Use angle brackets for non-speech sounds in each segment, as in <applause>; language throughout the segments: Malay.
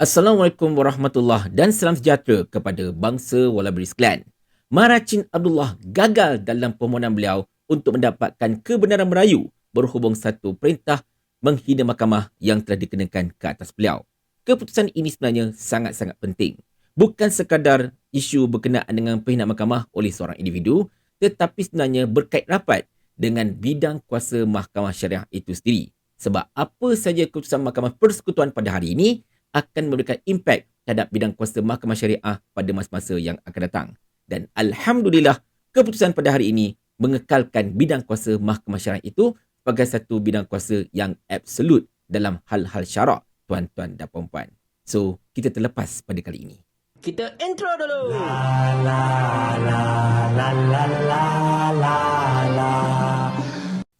Assalamualaikum warahmatullahi dan salam sejahtera kepada bangsa Walabri sekalian. Maracin Abdullah gagal dalam permohonan beliau untuk mendapatkan kebenaran merayu berhubung satu perintah menghina mahkamah yang telah dikenakan ke atas beliau. Keputusan ini sebenarnya sangat-sangat penting. Bukan sekadar isu berkenaan dengan penghinaan mahkamah oleh seorang individu tetapi sebenarnya berkait rapat dengan bidang kuasa mahkamah syariah itu sendiri. Sebab apa saja keputusan mahkamah persekutuan pada hari ini akan memberikan impak terhadap bidang kuasa mahkamah syariah pada masa-masa yang akan datang. Dan Alhamdulillah, keputusan pada hari ini mengekalkan bidang kuasa mahkamah syariah itu sebagai satu bidang kuasa yang absolut dalam hal-hal syarak, tuan-tuan dan puan-puan. So, kita terlepas pada kali ini. Kita intro dulu.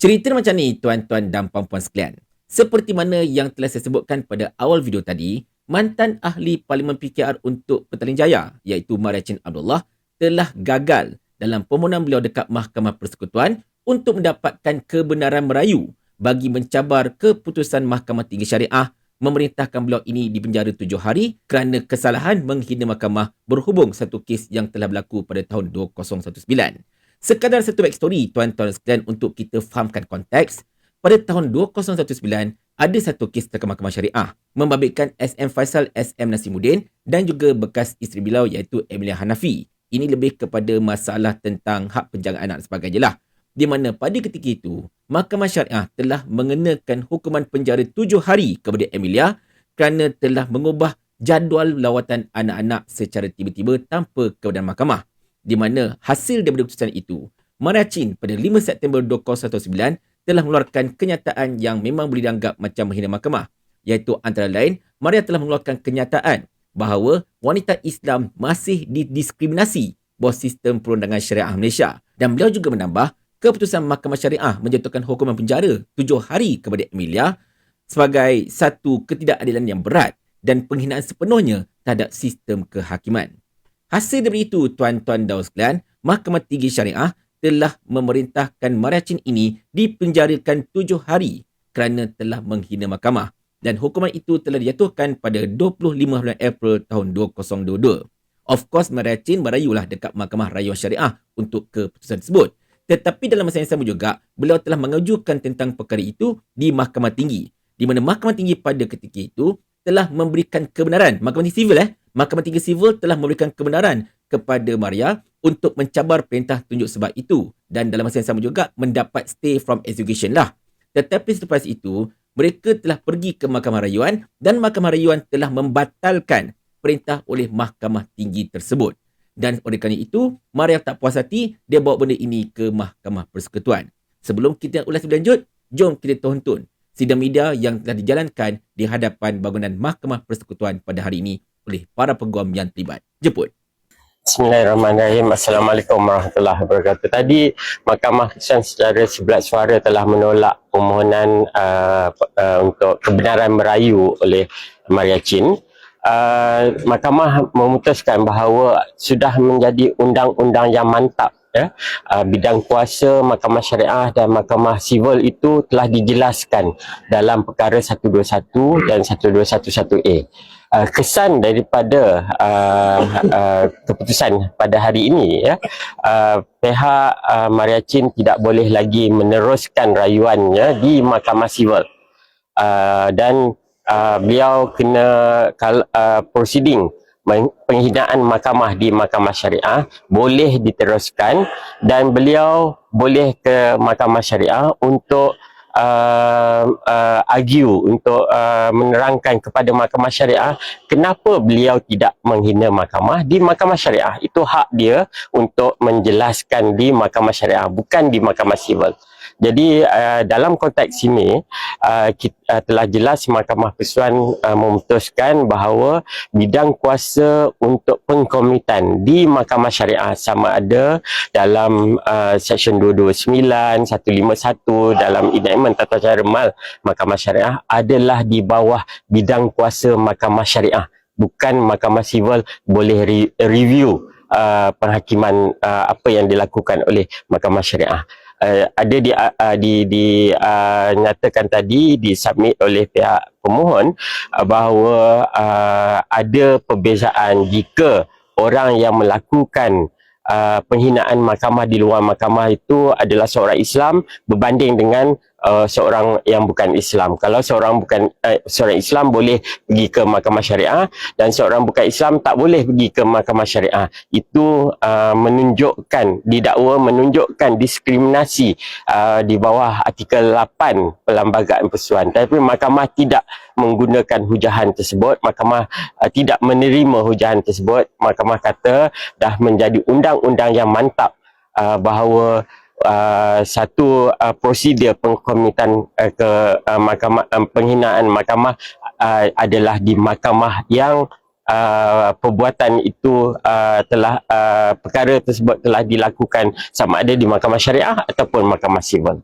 Cerita macam ni, tuan-tuan dan puan-puan sekalian. Seperti mana yang telah saya sebutkan pada awal video tadi, mantan ahli Parlimen PKR untuk Petaling Jaya iaitu Mariacin Abdullah telah gagal dalam permohonan beliau dekat Mahkamah Persekutuan untuk mendapatkan kebenaran merayu bagi mencabar keputusan Mahkamah Tinggi Syariah memerintahkan beliau ini dipenjara tujuh hari kerana kesalahan menghina mahkamah berhubung satu kes yang telah berlaku pada tahun 2019. Sekadar satu backstory tuan-tuan sekalian untuk kita fahamkan konteks, pada tahun 2019 ada satu kes dekat Mahkamah Syariah membabitkan SM Faisal SM Nasimuddin dan juga bekas isteri beliau iaitu Emilia Hanafi. Ini lebih kepada masalah tentang hak penjagaan anak dan sebagainya lah. Di mana pada ketika itu, Mahkamah Syariah telah mengenakan hukuman penjara tujuh hari kepada Emilia kerana telah mengubah jadual lawatan anak-anak secara tiba-tiba tanpa kebenaran mahkamah. Di mana hasil daripada keputusan itu, Maracin pada 5 September 2019 telah mengeluarkan kenyataan yang memang boleh dianggap macam menghina mahkamah iaitu antara lain Maria telah mengeluarkan kenyataan bahawa wanita Islam masih didiskriminasi bawah sistem perundangan syariah Malaysia dan beliau juga menambah keputusan mahkamah syariah menjatuhkan hukuman penjara tujuh hari kepada Emilia sebagai satu ketidakadilan yang berat dan penghinaan sepenuhnya terhadap sistem kehakiman. Hasil dari itu, tuan-tuan dan sekalian, Mahkamah Tinggi Syariah telah memerintahkan Maracin ini dipenjarakan tujuh hari kerana telah menghina mahkamah dan hukuman itu telah dijatuhkan pada 25 bulan April tahun 2022. Of course, Maracin berayulah dekat Mahkamah Rayuan Syariah untuk keputusan tersebut. Tetapi dalam masa yang sama juga, beliau telah mengajukan tentang perkara itu di Mahkamah Tinggi. Di mana Mahkamah Tinggi pada ketika itu telah memberikan kebenaran. Mahkamah Tinggi Sivil eh. Mahkamah Tinggi Sivil telah memberikan kebenaran kepada Maria untuk mencabar perintah tunjuk sebab itu dan dalam masa yang sama juga mendapat stay from execution lah. Tetapi selepas itu, mereka telah pergi ke Mahkamah Rayuan dan Mahkamah Rayuan telah membatalkan perintah oleh Mahkamah Tinggi tersebut. Dan oleh kerana itu, Maria tak puas hati, dia bawa benda ini ke Mahkamah Persekutuan. Sebelum kita ulas lebih lanjut, jom kita tonton sidang media yang telah dijalankan di hadapan bangunan Mahkamah Persekutuan pada hari ini oleh para peguam yang terlibat. Jemput. Bismillahirrahmanirrahim. Assalamualaikum warahmatullahi wabarakatuh. Tadi Mahkamah Keputusan secara sebelat suara telah menolak permohonan uh, uh, untuk kebenaran merayu oleh Maria Chin. Uh, Mahkamah memutuskan bahawa sudah menjadi undang-undang yang mantap ya. Uh, bidang kuasa mahkamah syariah dan mahkamah sivil itu telah dijelaskan dalam perkara 121 dan 1211A uh, kesan daripada uh, uh, keputusan pada hari ini ya. Uh, pihak uh, Maria Chin tidak boleh lagi meneruskan rayuannya di mahkamah sivil. Uh, dan uh, beliau kena uh, proceeding penghinaan mahkamah di mahkamah syariah boleh diteruskan dan beliau boleh ke mahkamah syariah untuk uh, uh, argue untuk uh, menerangkan kepada mahkamah syariah kenapa beliau tidak menghina mahkamah di mahkamah syariah. Itu hak dia untuk menjelaskan di mahkamah syariah bukan di mahkamah sivil jadi uh, dalam konteks ini uh, kita, uh, telah jelas Mahkamah Persekutuan uh, memutuskan bahawa bidang kuasa untuk pengkomitan di Mahkamah Syariah sama ada dalam uh, Seksyen 229, 151 dalam enactment tata cara mal Mahkamah Syariah adalah di bawah bidang kuasa Mahkamah Syariah bukan Mahkamah Sivil boleh re- review uh, penghakiman uh, apa yang dilakukan oleh Mahkamah Syariah uh, ada di uh, di di uh, nyatakan tadi disubmit oleh pihak pemohon uh, bahawa uh, ada perbezaan jika orang yang melakukan uh, penghinaan mahkamah di luar mahkamah itu adalah seorang Islam berbanding dengan uh, seorang yang bukan Islam. Kalau seorang bukan uh, seorang Islam boleh pergi ke mahkamah syariah dan seorang bukan Islam tak boleh pergi ke mahkamah syariah. Itu uh, menunjukkan didakwa menunjukkan diskriminasi uh, di bawah artikel 8 Perlembagaan Persetujuan. Tapi mahkamah tidak menggunakan hujahan tersebut, mahkamah uh, tidak menerima hujahan tersebut. Mahkamah kata dah menjadi undang-undang yang mantap uh, bahawa uh, satu uh, prosedur pengkomitan uh, ke uh, mahkamah uh, penghinaan mahkamah uh, adalah di mahkamah yang uh, perbuatan itu uh, telah uh, perkara tersebut telah dilakukan sama ada di mahkamah syariah ataupun mahkamah sivil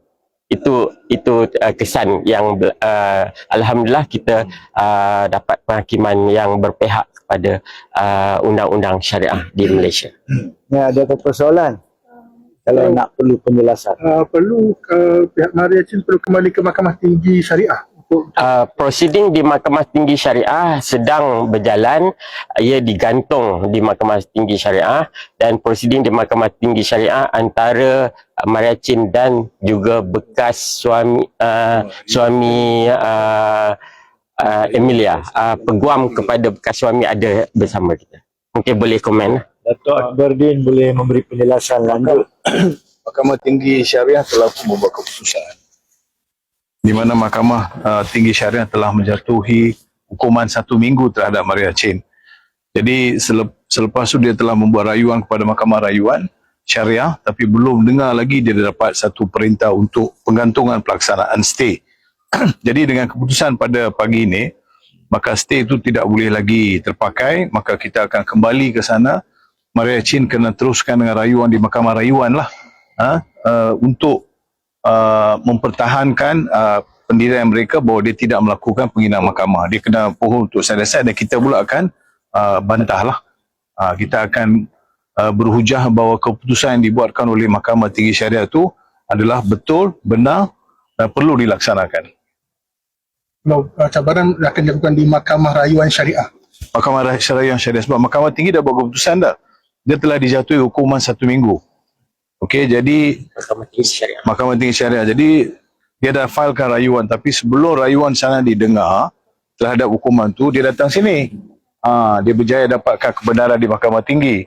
itu itu uh, kesan yang uh, alhamdulillah kita uh, dapat penghakiman yang berpihak kepada uh, undang-undang syariah di Malaysia. Ni ada persoalan? Kalau nak perlu penjelasan. uh, perlu uh, pihak Maria Chin perlu kembali ke Mahkamah Tinggi Syariah Uh, proceeding di Mahkamah Tinggi Syariah sedang berjalan. Ia digantung di Mahkamah Tinggi Syariah dan proceeding di Mahkamah Tinggi Syariah antara uh, Maria Chin dan juga bekas suami uh, suami uh, uh, Emilia. Uh, peguam kepada bekas suami ada bersama kita. Mungkin boleh komen Dato' Akbardin boleh memberi penjelasan lanjut. <clears throat> Mahkamah Tinggi Syariah telah pun membuat keputusan di mana Mahkamah uh, Tinggi Syariah telah menjatuhi hukuman satu minggu terhadap Maria Chin. Jadi selep, selepas itu dia telah membuat rayuan kepada Mahkamah Rayuan Syariah tapi belum dengar lagi dia dapat satu perintah untuk penggantungan pelaksanaan stay. <clears throat> Jadi dengan keputusan pada pagi ini maka stay itu tidak boleh lagi terpakai maka kita akan kembali ke sana Maria Chin kena teruskan dengan rayuan di Mahkamah Rayuan lah ha, uh, untuk uh, mempertahankan uh, pendirian mereka bahawa dia tidak melakukan penghinaan mahkamah. Dia kena pohon untuk selesai dan kita pula akan uh, bantah lah. Uh, kita akan uh, berhujah bahawa keputusan yang dibuatkan oleh Mahkamah Tinggi Syariah itu adalah betul, benar dan perlu dilaksanakan. kalau uh, cabaran akan dilakukan di Mahkamah Rayuan Syariah. Mahkamah Syariah Syariah sebab Mahkamah Tinggi dah buat keputusan dah. Dia telah dijatuhi hukuman satu minggu. Okey, jadi Mahkamah Tinggi Syariah Mahkamah Tinggi Syariah. Jadi dia dah filekan rayuan tapi sebelum rayuan sana didengar terhadap hukuman tu dia datang sini. Ha, dia berjaya dapatkan kebenaran di Mahkamah Tinggi.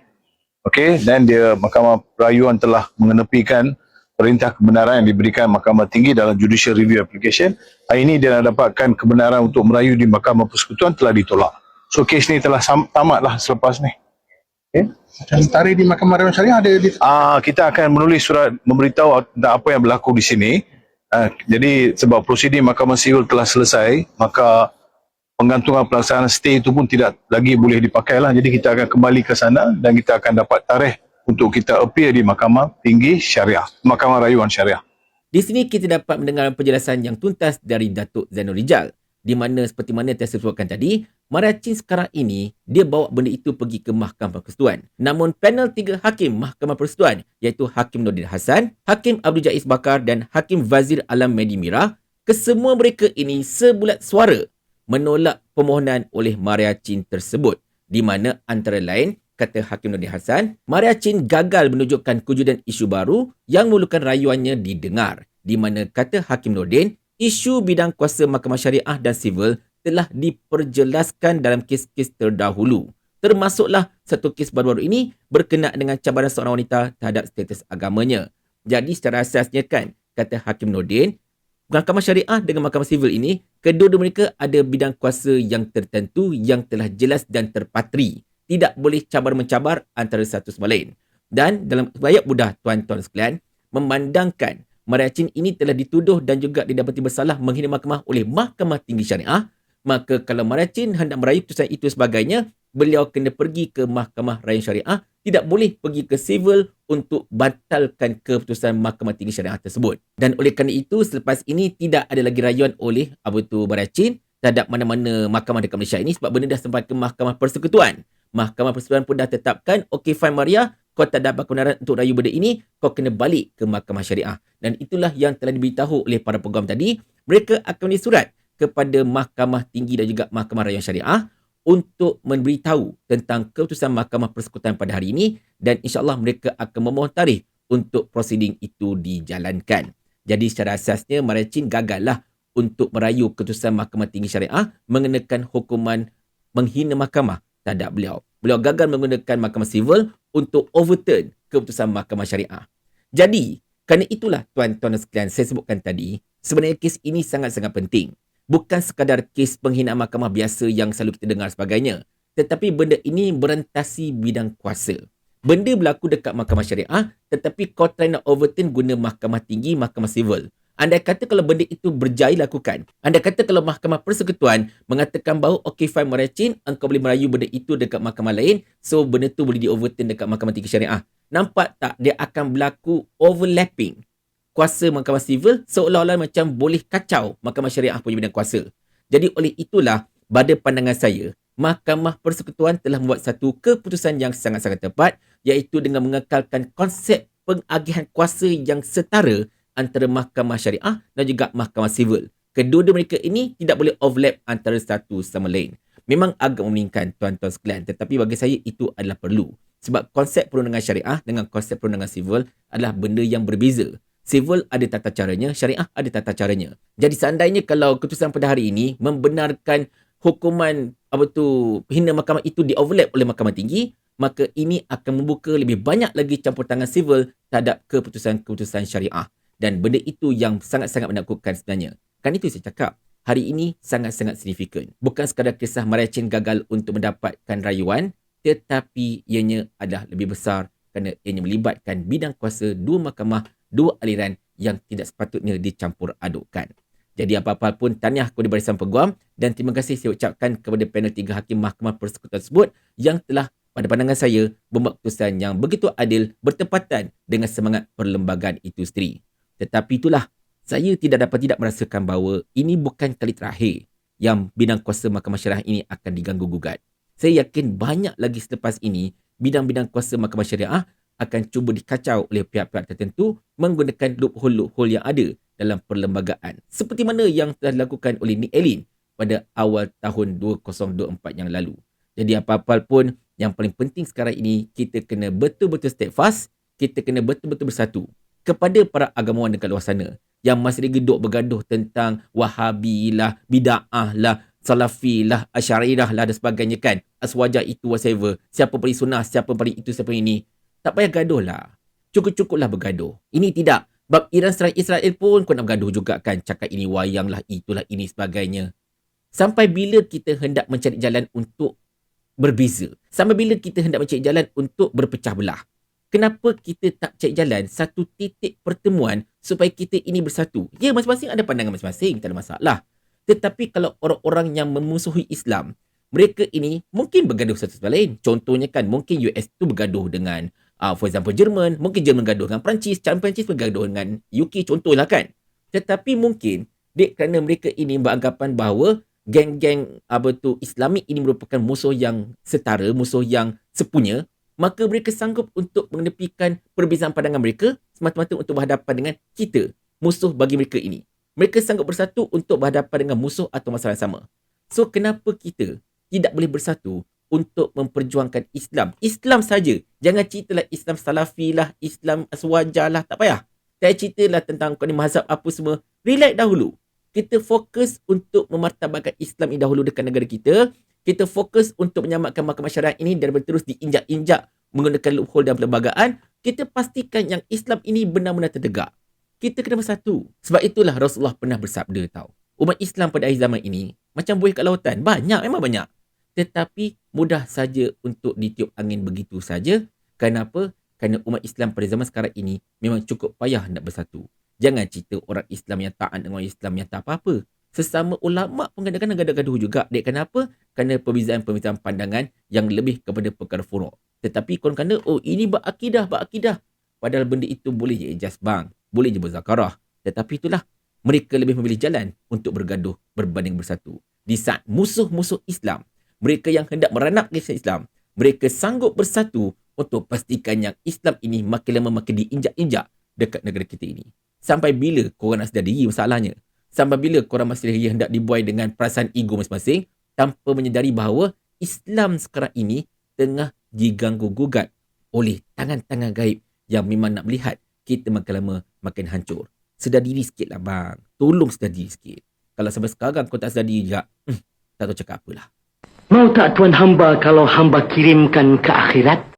Okey, dan dia Mahkamah Rayuan telah mengenepikan perintah kebenaran yang diberikan Mahkamah Tinggi dalam judicial review application. Hari ini dia dah dapatkan kebenaran untuk merayu di Mahkamah Persekutuan telah ditolak. So kes ni telah tamatlah selepas ni. Dan tarikh di Mahkamah Rayuan Syariah ada di Ah kita akan menulis surat memberitahu tentang apa yang berlaku di sini. Ah, jadi sebab prosedur Mahkamah Sivil telah selesai, maka penggantungan pelaksanaan stay itu pun tidak lagi boleh dipakai lah. Jadi kita akan kembali ke sana dan kita akan dapat tarikh untuk kita appear di Mahkamah Tinggi Syariah, Mahkamah Rayuan Syariah. Di sini kita dapat mendengar penjelasan yang tuntas dari Datuk Zainul Rijal di mana seperti mana yang saya sebutkan tadi, Maria Chin sekarang ini dia bawa benda itu pergi ke Mahkamah Persekutuan. Namun panel tiga hakim Mahkamah Persekutuan iaitu Hakim Nordin Hassan, Hakim Abdul Jaiz Bakar dan Hakim Wazir Alam Medi Mira, kesemua mereka ini sebulat suara menolak permohonan oleh Maria Chin tersebut di mana antara lain kata Hakim Nordin Hassan, Maria Chin gagal menunjukkan kewujudan isu baru yang memerlukan rayuannya didengar. Di mana kata Hakim Nordin, isu bidang kuasa mahkamah syariah dan sivil telah diperjelaskan dalam kes-kes terdahulu. Termasuklah satu kes baru-baru ini berkenaan dengan cabaran seorang wanita terhadap status agamanya. Jadi secara asasnya kan, kata Hakim Nordin, Mahkamah Syariah dengan Mahkamah Sivil ini, kedua-dua mereka ada bidang kuasa yang tertentu yang telah jelas dan terpatri. Tidak boleh cabar-mencabar antara satu sama lain. Dan dalam ayat mudah tuan-tuan sekalian, memandangkan Maria Chin ini telah dituduh dan juga didapati bersalah menghina mahkamah oleh Mahkamah Tinggi Syariah, maka kalau Maria Chin hendak meraih putusan itu sebagainya, beliau kena pergi ke Mahkamah Rayuan Syariah, tidak boleh pergi ke sivil untuk batalkan keputusan Mahkamah Tinggi Syariah tersebut. Dan oleh kerana itu, selepas ini tidak ada lagi rayuan oleh Abu Tu Maria Chin terhadap mana-mana mahkamah dekat Malaysia ini sebab benda dah sampai ke Mahkamah Persekutuan. Mahkamah Persekutuan pun dah tetapkan, okey fine Maria, kau tak dapat kebenaran untuk rayu benda ini, kau kena balik ke mahkamah syariah. Dan itulah yang telah diberitahu oleh para peguam tadi. Mereka akan menulis surat kepada mahkamah tinggi dan juga mahkamah rayuan syariah untuk memberitahu tentang keputusan mahkamah persekutuan pada hari ini dan insyaAllah mereka akan memohon tarikh untuk prosiding itu dijalankan. Jadi secara asasnya Maria Chin gagallah untuk merayu keputusan mahkamah tinggi syariah mengenakan hukuman menghina mahkamah terhadap beliau. Beliau gagal menggunakan mahkamah sivil untuk overturn keputusan mahkamah syariah. Jadi, kerana itulah tuan-tuan sekalian saya sebutkan tadi, sebenarnya kes ini sangat-sangat penting. Bukan sekadar kes penghinaan mahkamah biasa yang selalu kita dengar sebagainya. Tetapi benda ini berentasi bidang kuasa. Benda berlaku dekat mahkamah syariah tetapi kau try nak overturn guna mahkamah tinggi, mahkamah sivil. Anda kata kalau benda itu berjaya lakukan. Anda kata kalau mahkamah persekutuan mengatakan bahawa okey fine meracin, engkau boleh merayu benda itu dekat mahkamah lain. So benda itu boleh di-overturn dekat mahkamah tinggi syariah. Nampak tak dia akan berlaku overlapping kuasa mahkamah sivil seolah-olah macam boleh kacau mahkamah syariah punya bidang kuasa. Jadi oleh itulah pada pandangan saya, Mahkamah Persekutuan telah membuat satu keputusan yang sangat-sangat tepat iaitu dengan mengekalkan konsep pengagihan kuasa yang setara antara mahkamah syariah dan juga mahkamah sivil. Kedua-dua mereka ini tidak boleh overlap antara satu sama lain. Memang agak membingungkan tuan-tuan sekalian tetapi bagi saya itu adalah perlu. Sebab konsep perundangan syariah dengan konsep perundangan sivil adalah benda yang berbeza. Sivil ada tata caranya, syariah ada tata caranya. Jadi seandainya kalau keputusan pada hari ini membenarkan hukuman apa tu hina mahkamah itu di overlap oleh mahkamah tinggi, maka ini akan membuka lebih banyak lagi campur tangan sivil terhadap keputusan-keputusan syariah. Dan benda itu yang sangat-sangat menakutkan sebenarnya. Kan itu saya cakap. Hari ini sangat-sangat signifikan. Bukan sekadar kisah Maria Chen gagal untuk mendapatkan rayuan, tetapi ianya adalah lebih besar kerana ianya melibatkan bidang kuasa dua mahkamah, dua aliran yang tidak sepatutnya dicampur adukkan. Jadi apa-apa pun tahniah kepada barisan peguam dan terima kasih saya ucapkan kepada panel tiga hakim mahkamah persekutuan tersebut yang telah pada pandangan saya membuat keputusan yang begitu adil bertepatan dengan semangat perlembagaan itu sendiri. Tetapi itulah, saya tidak dapat tidak merasakan bahawa ini bukan kali terakhir yang bidang kuasa mahkamah syariah ini akan diganggu-gugat. Saya yakin banyak lagi selepas ini, bidang-bidang kuasa mahkamah syariah akan cuba dikacau oleh pihak-pihak tertentu menggunakan loophole-loophole yang ada dalam perlembagaan. Seperti mana yang telah dilakukan oleh Nick Elin pada awal tahun 2024 yang lalu. Jadi apa-apa pun yang paling penting sekarang ini, kita kena betul-betul steadfast, kita kena betul-betul bersatu kepada para agamawan dekat luar sana yang masih lagi duduk bergaduh tentang wahabi lah, bida'ah lah, salafi lah, asyariah lah dan sebagainya kan. Aswajah itu whatever. Siapa paling sunnah, siapa paling itu, siapa ini. Tak payah gaduh lah. Cukup-cukuplah bergaduh. Ini tidak. Bab Iran serang Israel pun kau nak bergaduh juga kan. Cakap ini wayang lah, itulah ini sebagainya. Sampai bila kita hendak mencari jalan untuk berbeza? Sampai bila kita hendak mencari jalan untuk berpecah belah? kenapa kita tak cari jalan satu titik pertemuan supaya kita ini bersatu. Ya, masing-masing ada pandangan masing-masing, tak ada masalah. Tetapi kalau orang-orang yang memusuhi Islam, mereka ini mungkin bergaduh satu sama lain. Contohnya kan, mungkin US tu bergaduh dengan, uh, for example, Jerman. Mungkin Jerman bergaduh dengan Perancis. Cara Perancis bergaduh dengan UK, contohlah kan. Tetapi mungkin, dek kerana mereka ini beranggapan bahawa geng-geng apa tu Islamik ini merupakan musuh yang setara, musuh yang sepunya, maka mereka sanggup untuk mengenepikan perbezaan pandangan mereka semata-mata untuk berhadapan dengan kita, musuh bagi mereka ini. Mereka sanggup bersatu untuk berhadapan dengan musuh atau masalah yang sama. So, kenapa kita tidak boleh bersatu untuk memperjuangkan Islam? Islam saja. Jangan ceritalah Islam salafi lah, Islam aswajah lah, tak payah. Tak ceritalah tentang kau ni mazhab apa semua. Relax dahulu. Kita fokus untuk memartabatkan Islam ini dahulu dekat negara kita kita fokus untuk menyelamatkan mahkamah syariah ini dan terus diinjak-injak menggunakan loophole dan perlembagaan, kita pastikan yang Islam ini benar-benar tertegak. Kita kena bersatu. Sebab itulah Rasulullah pernah bersabda tau. Umat Islam pada akhir zaman ini macam buih kat lautan. Banyak, memang banyak. Tetapi mudah saja untuk ditiup angin begitu saja. Kenapa? Kerana umat Islam pada zaman sekarang ini memang cukup payah nak bersatu. Jangan cerita orang Islam yang taat dengan orang Islam yang tak apa-apa sesama ulama pun kadang-kadang gaduh-gaduh juga. Dek kenapa? Kerana perbezaan-perbezaan pandangan yang lebih kepada perkara furuk. Tetapi kon kena, oh ini berakidah, berakidah. Padahal benda itu boleh je adjust bang. Boleh je berzakarah. Tetapi itulah, mereka lebih memilih jalan untuk bergaduh berbanding bersatu. Di saat musuh-musuh Islam, mereka yang hendak meranap kisah Islam, mereka sanggup bersatu untuk pastikan yang Islam ini makin lama makin diinjak-injak dekat negara kita ini. Sampai bila korang nak sedar diri masalahnya? Sampai bila korang masih lagi hendak dibuai dengan perasaan ego masing-masing tanpa menyedari bahawa Islam sekarang ini tengah diganggu-gugat oleh tangan-tangan gaib yang memang nak melihat kita makin lama makin hancur. Sedar diri sikit lah bang. Tolong sedar diri sikit. Kalau sampai sekarang kau tak sedar diri juga, hmm, tak tahu cakap apalah. Mau tak tuan hamba kalau hamba kirimkan ke akhirat?